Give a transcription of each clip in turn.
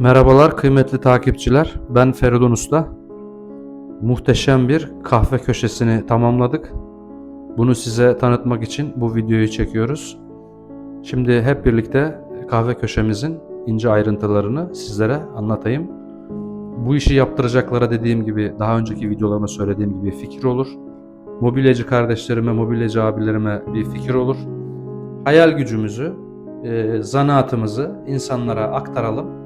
Merhabalar kıymetli takipçiler. Ben Feridun Usta. Muhteşem bir kahve köşesini tamamladık. Bunu size tanıtmak için bu videoyu çekiyoruz. Şimdi hep birlikte kahve köşemizin ince ayrıntılarını sizlere anlatayım. Bu işi yaptıracaklara dediğim gibi daha önceki videolarımda söylediğim gibi fikir olur. Mobilyacı kardeşlerime, mobilyacı abilerime bir fikir olur. Hayal gücümüzü, e, zanaatımızı insanlara aktaralım.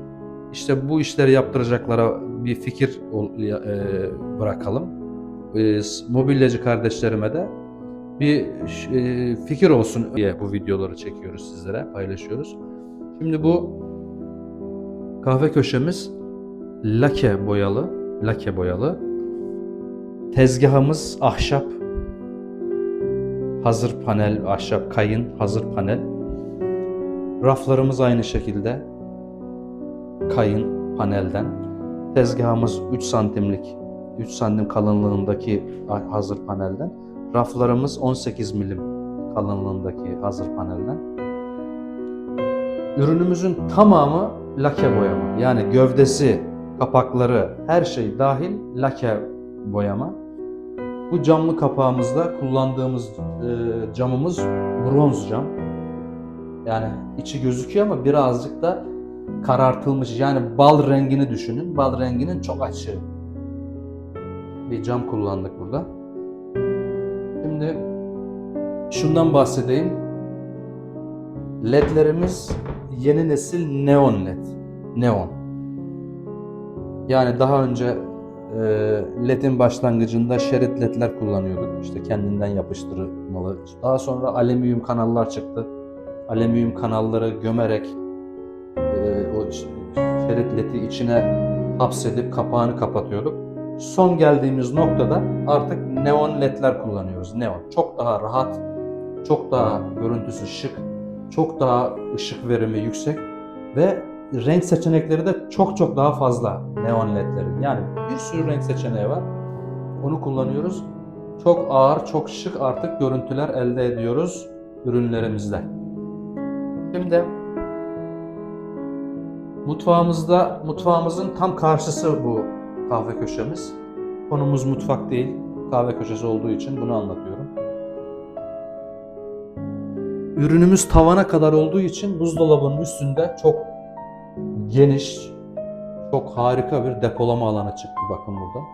İşte bu işleri yaptıracaklara bir fikir e, bırakalım. E, mobilyacı kardeşlerime de bir e, fikir olsun diye bu videoları çekiyoruz sizlere, paylaşıyoruz. Şimdi bu kahve köşemiz lake boyalı, lake boyalı. Tezgahımız ahşap, hazır panel, ahşap kayın, hazır panel. Raflarımız aynı şekilde kayın panelden. Tezgahımız 3 santimlik, 3 santim kalınlığındaki hazır panelden. Raflarımız 18 milim kalınlığındaki hazır panelden. Ürünümüzün tamamı lake boyama. Yani gövdesi, kapakları, her şey dahil lake boyama. Bu camlı kapağımızda kullandığımız e, camımız bronz cam. Yani içi gözüküyor ama birazcık da karartılmış. Yani bal rengini düşünün. Bal renginin çok açığı. Bir cam kullandık burada. Şimdi şundan bahsedeyim. LED'lerimiz yeni nesil neon led. Neon. Yani daha önce e, LED'in başlangıcında şerit LED'ler kullanıyorduk. İşte kendinden yapıştırmalı. Daha sonra alüminyum kanallar çıktı. Alüminyum kanalları gömerek şerit ledi içine hapsedip kapağını kapatıyorduk. Son geldiğimiz noktada artık neon ledler kullanıyoruz. Neon. Çok daha rahat, çok daha görüntüsü şık, çok daha ışık verimi yüksek ve renk seçenekleri de çok çok daha fazla neon ledlerin. Yani bir sürü renk seçeneği var. Onu kullanıyoruz. Çok ağır, çok şık artık görüntüler elde ediyoruz ürünlerimizde. Şimdi Mutfağımızda, mutfağımızın tam karşısı bu kahve köşemiz. Konumuz mutfak değil, kahve köşesi olduğu için bunu anlatıyorum. Ürünümüz tavana kadar olduğu için buzdolabının üstünde çok geniş, çok harika bir depolama alanı çıktı bakın burada.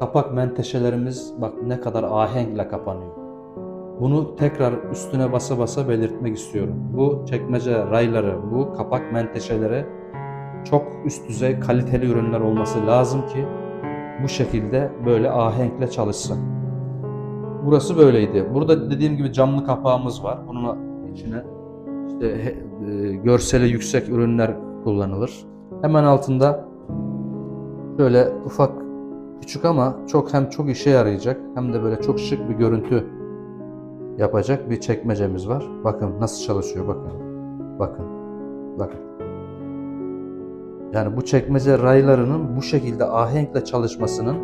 Kapak menteşelerimiz bak ne kadar ahenkle kapanıyor. Bunu tekrar üstüne basa basa belirtmek istiyorum. Bu çekmece rayları, bu kapak menteşeleri çok üst düzey kaliteli ürünler olması lazım ki bu şekilde böyle ahenkle çalışsın. Burası böyleydi. Burada dediğim gibi camlı kapağımız var. Bunun içine işte e, görseli yüksek ürünler kullanılır. Hemen altında şöyle ufak küçük ama çok hem çok işe yarayacak hem de böyle çok şık bir görüntü yapacak bir çekmecemiz var. Bakın nasıl çalışıyor bakın. Bakın. Bakın. Yani bu çekmece raylarının bu şekilde ahenkle çalışmasının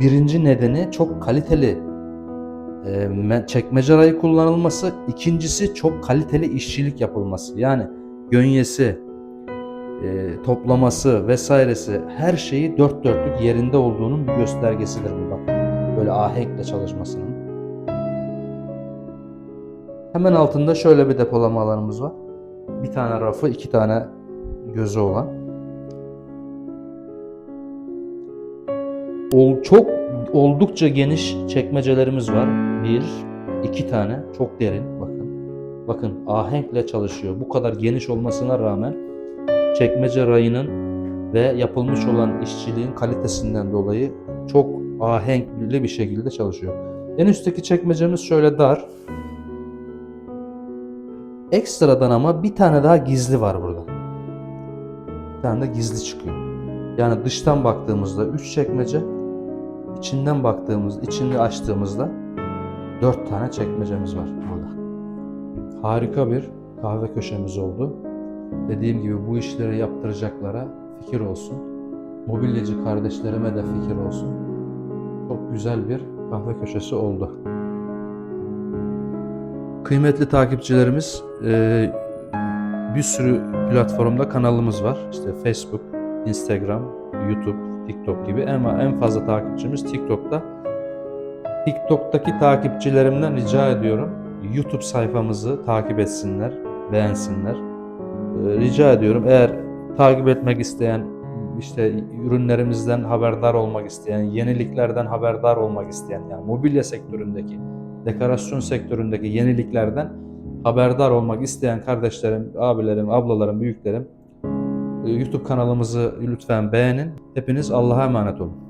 birinci nedeni çok kaliteli e, me- çekmece rayı kullanılması. İkincisi çok kaliteli işçilik yapılması. Yani gönyesi, e, toplaması vesairesi her şeyi dört dörtlük yerinde olduğunun bir göstergesidir bu bakın. Böyle ahenkle çalışmasının. Hemen altında şöyle bir depolama alanımız var. Bir tane rafı, iki tane gözü olan. Ol, çok oldukça geniş çekmecelerimiz var. Bir, iki tane çok derin. Bakın, bakın ahenkle çalışıyor. Bu kadar geniş olmasına rağmen çekmece rayının ve yapılmış olan işçiliğin kalitesinden dolayı çok ahenkli bir şekilde çalışıyor. En üstteki çekmecemiz şöyle dar. Ekstradan ama bir tane daha gizli var burada. Bir tane de gizli çıkıyor. Yani dıştan baktığımızda 3 çekmece, içinden baktığımız, içini açtığımızda 4 tane çekmecemiz var burada. Harika bir kahve köşemiz oldu. Dediğim gibi bu işleri yaptıracaklara fikir olsun. Mobilyacı kardeşlerime de fikir olsun. Çok güzel bir kahve köşesi oldu. Kıymetli takipçilerimiz, e, bir sürü platformda kanalımız var. İşte Facebook, Instagram, YouTube, TikTok gibi ama en fazla takipçimiz TikTok'ta. TikTok'taki takipçilerimden rica ediyorum YouTube sayfamızı takip etsinler, beğensinler. Ee, Rica ediyorum eğer takip etmek isteyen, işte ürünlerimizden haberdar olmak isteyen, yeniliklerden haberdar olmak isteyen, yani mobilya sektöründeki, dekorasyon sektöründeki yeniliklerden haberdar olmak isteyen kardeşlerim, abilerim, ablalarım, büyüklerim e, YouTube kanalımızı lütfen beğenin. Hepiniz Allah'a emanet olun.